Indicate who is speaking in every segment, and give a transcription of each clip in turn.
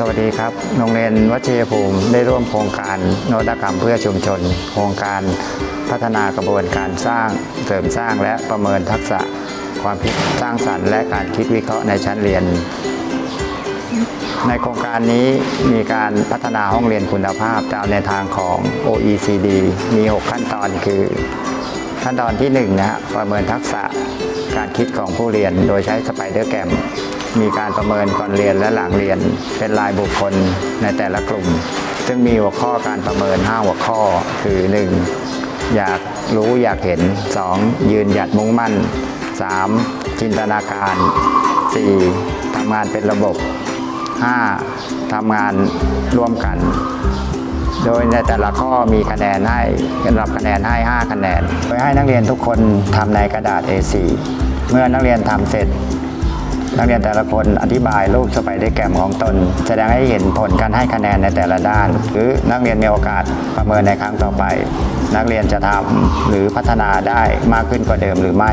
Speaker 1: สวัสดีครับ โรงเรียนวัชยภูมิได้ร่วมโครงการนวัตกรรมเพื่อชุมชน โครงการพัฒนากระบวนการสร้าง เสริมสร้างและประเมินทักษะ ความคิดสร้างสรรค์ และการคิดวิเคราะห์ในชั้นเรียน ในโครงการนี้มีการพัฒนาห้องเรียนคุณภาพตามในวทางของ OECD มี 6 ขั้นตอนคือ ขั้นตอนที่1นะฮะประเมินทักษะการคิดของผู้เรียนโดยใช้สไปเดอร์แกรม มีการประเมินก่อนเรียนและหลังเรียน เป็นรายบุคคลในแต่ละกลุ่ม ซึ่งมีหัวข้อการประเมิน 5 หัวข้อ คือ 1. อยากรู้อยากเห็น 2. ยืนหยัดมุ่งมั่น 3. จินตนาการ 4. ทำงานเป็นระบบ 5. ทำงานร่วมกัน โดยในแต่ละข้อมีคะแนนให้รับคะแนนให้ 5 คะแนน โดยให้นักเรียนทุกคนทำในกระดาษ A4 เมื่อนักเรียนทำเสร็จ นักเรียนแต่ละคนอธิบายรูปสไปเดอร์แกรมของตน แสดงให้เห็นผลการให้คะแนนในแต่ละด้าน หรือนักเรียนมีโอกาสประเมินในครั้งต่อไป นักเรียนจะทำหรือพัฒนาได้มากขึ้นกว่าเดิมหรือไม่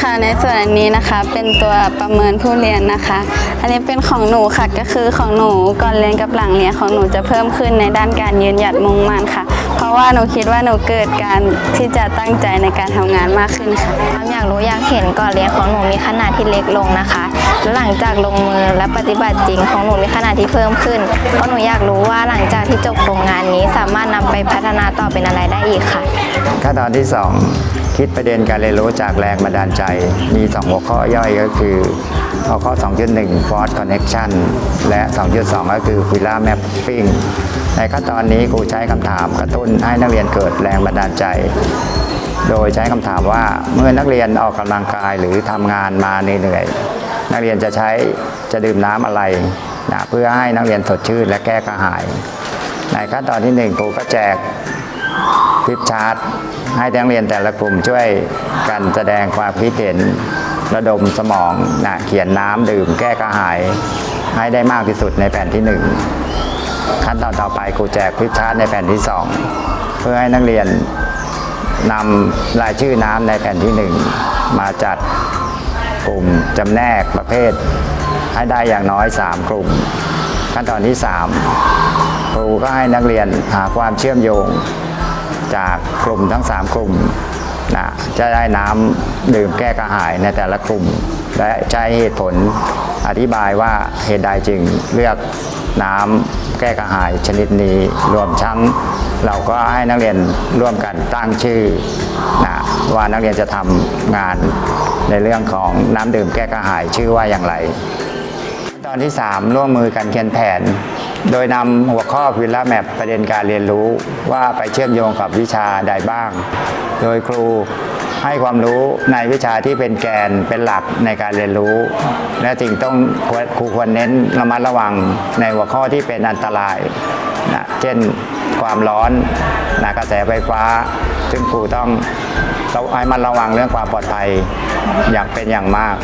Speaker 2: ค่ะในส่วนอันนี้นะคะเป็นตัวประเมินผู้เรียนนะคะ อันนี้เป็นของหนูค่ะก็คือของหนูก่อนเรียนกับหลังเรียนของหนูจะเพิ่มขึ้นในด้านการยืนหยัดมุ่งมั่นค่ะ ราะว่าหนูคิดว่าหนูเกิดการที่จะตั้งใจในการทำงานมากขึ้นค่ะ
Speaker 3: ความอยากรู้อยากเห็นก่อนเรียนของหนูมีขนาดที่เล็กลงนะคะแล้วหลังจากลงมือและปฏิบัติจริงของหนูมีขนาดที่เพิ่มขึ้น เพราะหนูอยากรู้ว่าหลังจากที่จบโครงงานนี้สามารถนำไปพัฒนาต่อเป็นอะไรได้อีกค่ะ
Speaker 1: ขั้นตอนที่ 2 คิดประเด็นการเรียนรู้จากแรงบันดาลใจ มี 2 หัวข้อย่อยก็คือหัวข้อ 2.1 Force Connection และ 2.2 ก็คือ Villa Mapping ในขั้นตอนนี้ครูใช้คำถามกระตุ้นให้นักเรียนเกิดแรงบันดาลใจ โดยใช้คำถามว่าเมื่อนักเรียนออกกำลังกายหรือทำงานมาเหนื่อยๆนักเรียนจะใช้จะดื่มน้ำอะไรนะเพื่อให้นักเรียนสดชื่นและแก้กระหาย ในขั้นตอนที่หนึ่งครูก็แจกฟลิปชาร์ตให้นักเรียนแต่ละกลุ่มช่วยกันแสดงความคิดเห็นระดมสมองนะเขียนน้ำดื่มแก้กระหาย ให้ได้มากที่สุดในแผ่นที่ 1 ขั้นตอนต่อไปครูแจกฟลิปชาร์ตในแผ่นที่ 2 เพื่อให้นักเรียนนำรายชื่อน้ำในแผ่นที่ 1 มาจัดกลุ่มจำแนกประเภท ให้ได้อย่างน้อย 3 กลุ่ม ขั้นตอนที่ 3 ครูก็ให้นักเรียนหาความเชื่อมโยง จากกลุ่มทั้ง 3 กลุ่มนะจะได้น้ำดื่มแก้กระหายในแต่ละกลุ่ม และใช้เหตุผลอธิบายว่าเหตุใดจึงเลือก น้ำแก้กระหายชนิดนี้รวมทั้งเราก็ให้นักเรียนร่วมกันตั้งชื่อนะว่านักเรียนจะทำงานในเรื่องของน้ำดื่มแก้กระหายชื่อว่าอย่างไร ตอนที่ 3 ร่วมมือกันเขียนแผน โดยนำหัวข้อวิลล่าแมปประเด็นการเรียนรู้ว่าไปเชื่อมโยงกับวิชาใดบ้าง โดยครู ให้ความรู้ในวิชาที่เป็นแกนเป็นหลักในการเรียนรู้ และสิ่งต้องครูควรเน้นระมัดระวังในหัวข้อที่เป็นอันตรายนะเช่นความร้อนนะกระแสไฟฟ้า ซึ่งครูต้องต้องให้มันระวังเรื่องความปลอดภัยอย่างเป็นอย่างมาก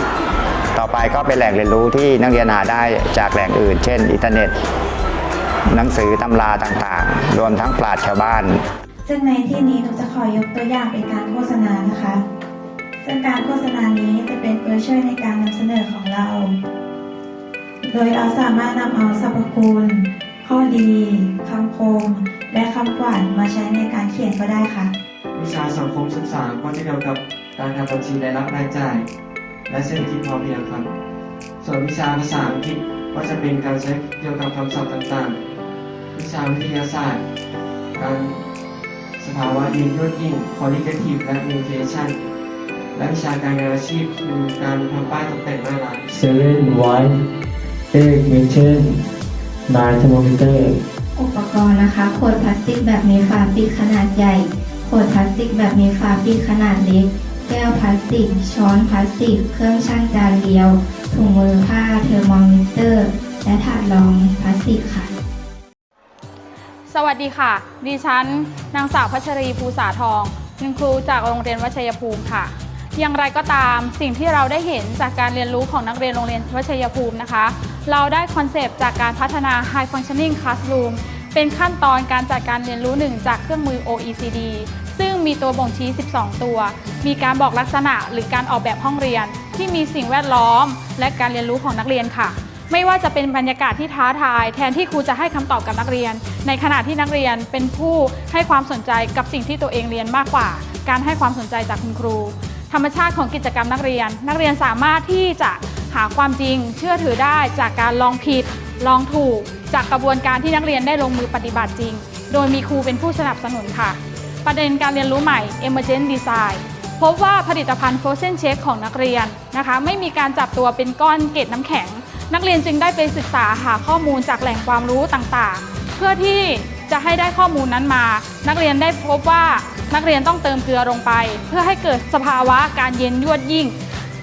Speaker 1: ต่อไปก็เป็นแหล่งเรียนรู้ที่นักเรียนหาได้จากแหล่งอื่น เช่น อินเทอร์เน็ต หนังสือตำราต่างๆ รวมทั้งปราชญ์ชาวบ้าน
Speaker 4: ซึ่งในที่นี้หนูจะขอยกตัวอย่างเป็นการโฆษณานะคะ ซึ่งการโฆษณานี้จะเป็นตัวช่วยในการนำเสนอของเรา โดยเราสามารถนำเอาสรรพคุณ ข้อดีคำคม และคำกวานมาใช้ในการเขียนก็ได้ค่ะ
Speaker 5: วิชาสังคมศึกษาก็จะเกี่ยวกับการทำบัญชีรายรับรายจ่าย และเศรษฐกิจพอเพียงครับ ส่วนวิชาภาษาอังกฤษก็จะเป็นการใช้เกี่ยวกับคำศัพท์ต่างๆ วิชาวิทยาศาสตร์ การ สภาวะยืนยวดยิ่ง qualitative และ mutation และวิชาการงานอาชีพคือการทำป้ายตกแต่งหน้าร้าน
Speaker 6: seven white eight metal nine thermometer
Speaker 4: อุปกรณ์นะคะ ขวดพลาสติกแบบมีฝาปิดขนาดใหญ่ ขวดพลาสติกแบบมีฝาปิดขนาดเล็ก แก้วพลาสติก ช้อนพลาสติก เครื่องช่างจานเดียว ถุงมือผ้า เทอร์โมมิเตอร์ และถาดรองพลาสติกค่ะ
Speaker 7: สวัสดีค่ะ ดิฉัน นางสาวพัชรีภูษาทองคุณครูจากโรงเรียนวัชยภูมิค่ะ อย่างไรก็ตามสิ่งที่เราได้เห็นจากการเรียนรู้ของนักเรียนโรงเรียนวัชยภูมินะคะ เราได้คอนเซปต์จากการพัฒนา High Functioning Classroom เป็นขั้นตอนการจัดการเรียนรู้หนึ่งจากเครื่องมือ OECD ซึ่งมีตัวบ่งชี้ 12 ตัว มีการบอกลักษณะหรือการออกแบบห้องเรียน ที่มีสิ่งแวดล้อม และการเรียนรู้ของนักเรียนค่ะ ไม่ว่าจะเป็นบรรยากาศที่ท้าทาย แทนที่ครูจะให้คำตอบกับนักเรียน ในขณะที่นักเรียนเป็นผู้ให้ความสนใจกับสิ่งที่ตัวเองเรียนมากกว่า การให้ความสนใจจากคุณครู ธรรมชาติของกิจกรรมนักเรียน นักเรียนสามารถที่จะหาความจริง เชื่อถือได้จากการลองผิด ลองถูก จากกระบวนการที่นักเรียนได้ลงมือปฏิบัติจริง โดยมีครูเป็นผู้สนับสนุนค่ะ ประเด็นการเรียนรู้ใหม่ Emergent Design พบว่าผลิตภัณฑ์ Frozen Shake ของนักเรียนนะคะ ไม่มีการจับตัวเป็นก้อนเกล็ดน้ำแข็ง นักเรียนจึงได้ไปศึกษาหาข้อมูลจากแหล่งความรู้ต่างๆ เพื่อที่จะให้ได้ข้อมูลนั้นมา นักเรียนได้พบว่านักเรียนต้องเติมเกลือลงไป เพื่อให้เกิดสภาวะการเย็นยวดยิ่ง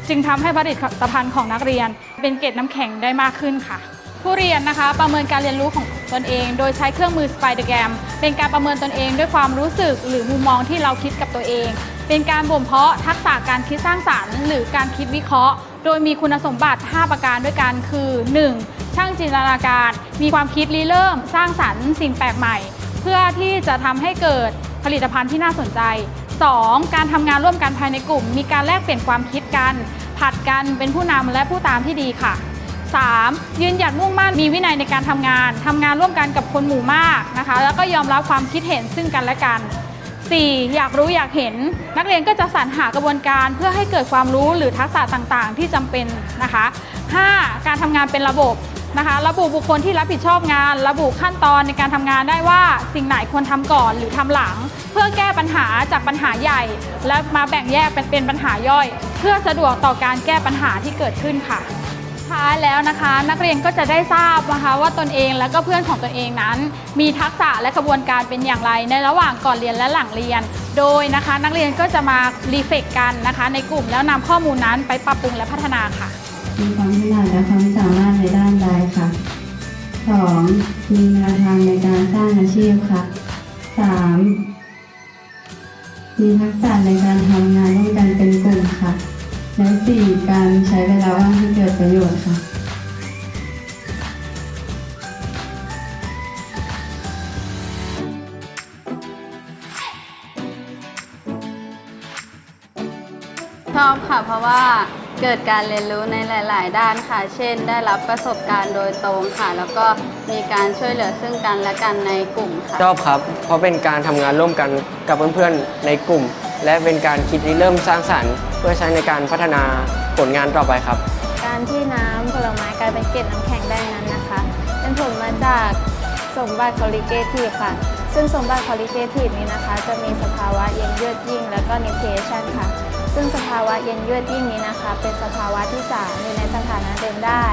Speaker 7: จึงทำให้ผลิตภัณฑ์ของนักเรียน เป็นเกล็ดน้ำแข็งได้มากขึ้นค่ะ ผู้เรียนนะคะประเมินการเรียนรู้ของตนเอง โดยใช้เครื่องมือ Spidergram เป็นการประเมินตนเองด้วยความรู้สึก หรือมุมมองที่เราคิดกับตัวเอง เป็นการบ่มเพาะทักษะการคิดสร้างสรรค์ หรือการคิดวิเคราะห์ โดยมีคุณสมบัติ 5 ประการด้วยกันคือ 1. ช่างจินตนาการ มีความคิดริเริ่ม สร้างสรรค์สิ่งแปลกใหม่ เพื่อที่จะทำให้เกิดผลิตภัณฑ์ที่น่าสนใจ 2. การทำงานร่วมกันภายในกลุ่ม มีการแลกเปลี่ยนความคิดกัน ผัดกันเป็นผู้นำและผู้ตามที่ดีค่ะ 3. ยืนหยัดมุ่งมั่นมีวินัยในการทำงานทำงานร่วมกันกับคนหมู่มากนะคะ แล้วก็ยอมรับความคิดเห็นซึ่งกันและกัน 4. อยากรู้อยากเห็น นักเรียนก็จะสรรหากระบวนการเพื่อให้เกิดความรู้หรือทักษะต่างๆ ที่จำเป็นนะคะ 5. การทำงานเป็นระบบนะคะระบุบุคคลที่รับผิดชอบงาน ระบุขั้นตอนในการทำงานได้ว่าสิ่งไหนควรทำก่อนหรือทำหลัง เพื่อแก้ปัญหาจากปัญหาใหญ่ และมาแบ่งแยกเป็นเป็นปัญหาย่อย เพื่อสะดวกต่อการแก้ปัญหาที่เกิดขึ้นค่ะ ท้ายแล้วนะคะ นักเรียนก็จะได้ทราบนะคะว่าตนเองและก็เพื่อนของตนเองนั้น มีทักษะและกระบวนการเป็นอย่างไร ในระหว่างก่อนเรียนและหลังเรียน โดยนะคะ นักเรียนก็จะมารีเฟกกันนะคะ ในกลุ่มแล้วนำข้อมูลนั้นไปปรับปรุงและพัฒนาค่ะ
Speaker 8: มีความถนัดและความสามารถในด้านใดค่ะ 2. มีแนวทางในการสร้างอาชีพค่ะ 3. มีทักษะในการทำงานร่วมกันเป็น และ 4. การใช้เวลาว่างให้เกิดประโยชน์ค่ะ
Speaker 2: ชอบค่ะเพราะว่าเกิดการเรียนรู้ในหลาย ๆ ด้านค่ะ เช่น ได้รับประสบการณ์โดยตรงค่ะ แล้วก็มีการช่วยเหลือซึ่งกันและกันในกลุ่มค่ะ
Speaker 9: ชอบครับ เพราะเป็นการทำงานร่วมกันกับเพื่อนๆในกลุ่ม และเป็นการคิดริเริ่มสร้างสรรค์ เพื่อใช้ในการพัฒนาผลงานต่อไปครับ
Speaker 3: การที่น้ำผลไม้กลายเป็นเกล็ดน้ำแข็งได้นั้นนะคะ เป็นผลมาจากสมบัติคอลลิเกทีฟค่ะ ซึ่งสมบัติคอลลิเกทีฟนี้นะคะ จะมีสภาวะเย็นเยือกยิ่ง และก็นิเทชันค่ะ ซึ่งสภาวะเย็นเยือกยิ่งนี้นะคะ เป็นสภาวะที่สามอยู่ในสถานะเดิมได้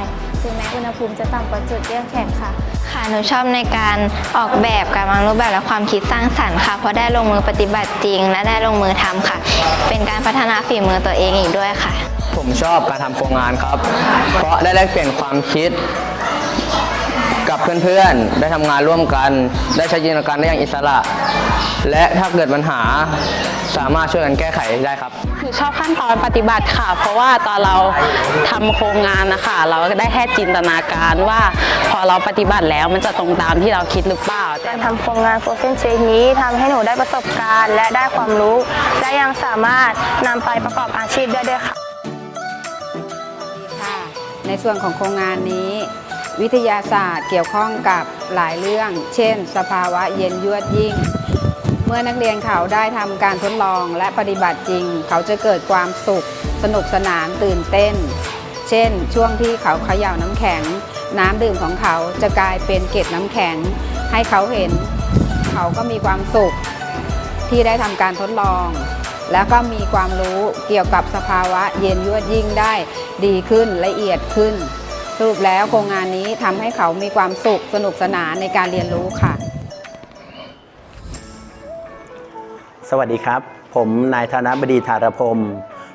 Speaker 3: ถึงแม้อุณหภูมิจะต่ำกว่าจุดเยือกแข็งค่ะ ค่ะหนูชอบในการออกแบบการวางรูปแบบและความคิดสร้างสรรค์ค่ะเพราะได้ลงมือปฏิบัติจริง และได้ลงมือทำค่ะ เป็นการพัฒนาฝีมือตัวเองอีกด้วยค่ะ
Speaker 9: ผมชอบการทำโครงงานครับ เพราะได้แลกเปลี่ยนความคิด กับเพื่อนๆ ได้ทำงานร่วมกัน ได้ใช้จินตนาการได้อย่างอิสระ และถ้าเกิดปัญหาสามารถช่วยกันแก้ไขได้ครับ
Speaker 10: หนูชอบขั้นตอนปฏิบัติค่ะ เพราะว่าตอนเราทำโครงงานนะคะเราก็ได้แค่จินตนาการว่า พอเราปฏิบัติแล้วมันจะตรงตามที่เราคิดหรือเปล่า
Speaker 3: การทำโครงงานโฟเซนเชคนี้ทำให้หนูได้ประสบการณ์ และได้ความรู้ และยังสามารถนำไปประกอบอาชีพได้ด้วยค่ะ
Speaker 11: ค่ะในส่วนของโครงงานนี้ วิทยาศาสตร์เกี่ยวข้องกับหลายเรื่อง เช่น สภาวะเย็นยวดยิ่งเมื่อนักเรียนเขาได้ทำการทดลองและปฏิบัติจริง เขาจะเกิดความสุข สนุกสนานตื่นเต้น เช่น ช่วงที่เขาเขย่าน้ำแข็ง น้ำดื่มของเขาจะกลายเป็นเกล็ดน้ำแข็ง ให้เขาเห็น เขาก็มีความสุข ที่ได้ทำการทดลอง แล้วก็มีความรู้เกี่ยวกับสภาวะเย็นยวดยิ่งได้ดีขึ้นละเอียดขึ้น สรุปแล้วโครงงานนี้ทำให้เขามีความสุขสนุกสนานในการเรียนรู้ค่ะ
Speaker 12: สวัสดีครับ ผมนายธนบดีธารพรม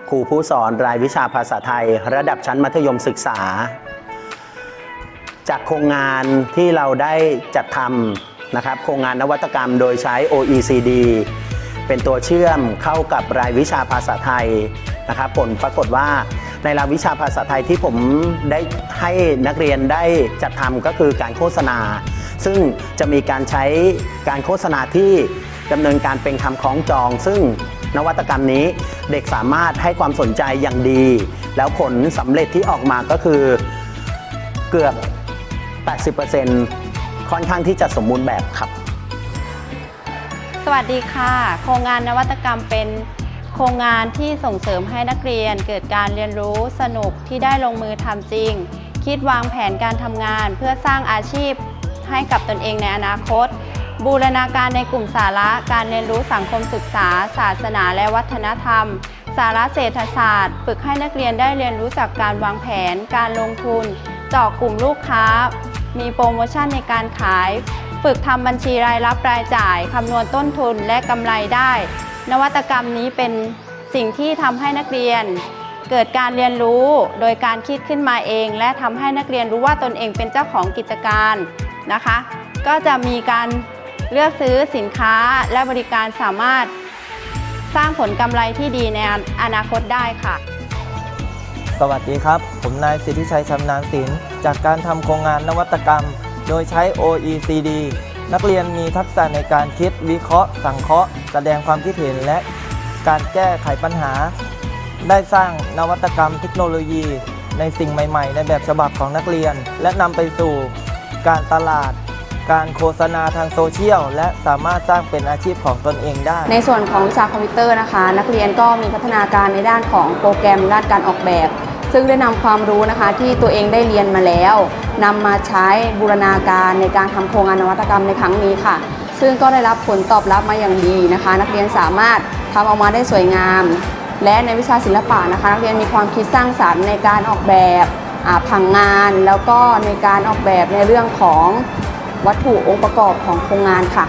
Speaker 12: ครูผู้สอนรายวิชาภาษาไทย ระดับชั้นมัธยมศึกษา จากโครงงานที่เราได้จัดทำนะครับ โครงงานนวัตกรรมโดยใช้ OECD เป็นตัวเชื่อมเข้ากับรายวิชาภาษาไทยนะครับ ผลปรากฏว่าในรายวิชาภาษาไทยที่ผมได้ให้นักเรียนได้จัดทำก็คือการโฆษณา ซึ่งจะมีการใช้การโฆษณาที่ ดำเนินการเป็นคำคล้องจอง ซึ่งนวัตกรรมนี้เด็กสามารถให้ความสนใจอย่างดี แล้วผลสำเร็จที่ออกมาก็คือเกือบ 80%ค่อนข้างที่จะสมบูรณ์แบบครับ
Speaker 3: สวัสดีค่ะ โครงงานนวัตกรรมเป็นโครงงานที่ส่งเสริมให้นักเรียน เกิดการเรียนรู้สนุกที่ได้ลงมือทำจริง คิดวางแผนการทำงานเพื่อสร้างอาชีพให้กับตนเองในอนาคต บูรณาการในกลุ่มสาระการเรียนรู้สังคมศึกษา ศาสนาและวัฒนธรรม สาระเศรษฐศาสตร์ ฝึกให้นักเรียนได้เรียนรู้จากการวางแผน การลงทุนเจาะกลุ่มลูกค้า มีโปรโมชั่นในการขาย ฝึกทำบัญชีรายรับรายจ่ายคำนวณต้นทุนและกำไรได้ นวัตกรรมนี้เป็นสิ่งที่ทำให้นักเรียน เกิดการเรียนรู้โดยการคิดขึ้นมาเอง และทำให้นักเรียนรู้ว่าตนเองเป็นเจ้าของกิจการนะคะ ก็จะมีการ เลือกซื้อสินค้าและบริการสามารถสร้างผลกำไรที่ดีในอนาคตได้ค่ะ
Speaker 13: สวัสดีครับ ผมนายสิทธิชัยชำนาญศิลป์จากการทำโครงงานนวัตกรรม โดยใช้ OECD นักเรียนมีทักษะในการคิดวิเคราะห์ สังเคราะห์ แสดงความคิดเห็นและการแก้ไขปัญหา ได้สร้างนวัตกรรมเทคโนโลยี ในสิ่งใหม่ ๆ ในแบบฉบับของนักเรียน และนำไปสู่การตลาด การโฆษณาทางโซเชียล และสามารถสร้างเป็นอาชีพของตนเองได้
Speaker 2: ในส่วนของวิชาคอมพิวเตอร์นะคะ นักเรียนก็มีพัฒนาการในด้านของโปรแกรมด้านการออกแบบ ซึ่งได้นำความรู้นะคะที่ตัวเองได้เรียนมาแล้วนำมาใช้บูรณาการในการทำโครงงานนวัตกรรมในครั้งนี้ค่ะ ซึ่งก็ได้รับผลตอบรับมาอย่างดีนะคะ นักเรียนสามารถทำออกมาได้สวยงาม และในวิชาศิลปะนะคะนักเรียนมีความคิดสร้างสรรค์ในการออกแบบผังงานแล้วก็ในการออกแบบในเรื่องของ วัตถุองค์ประกอบของโครงงานค่ะ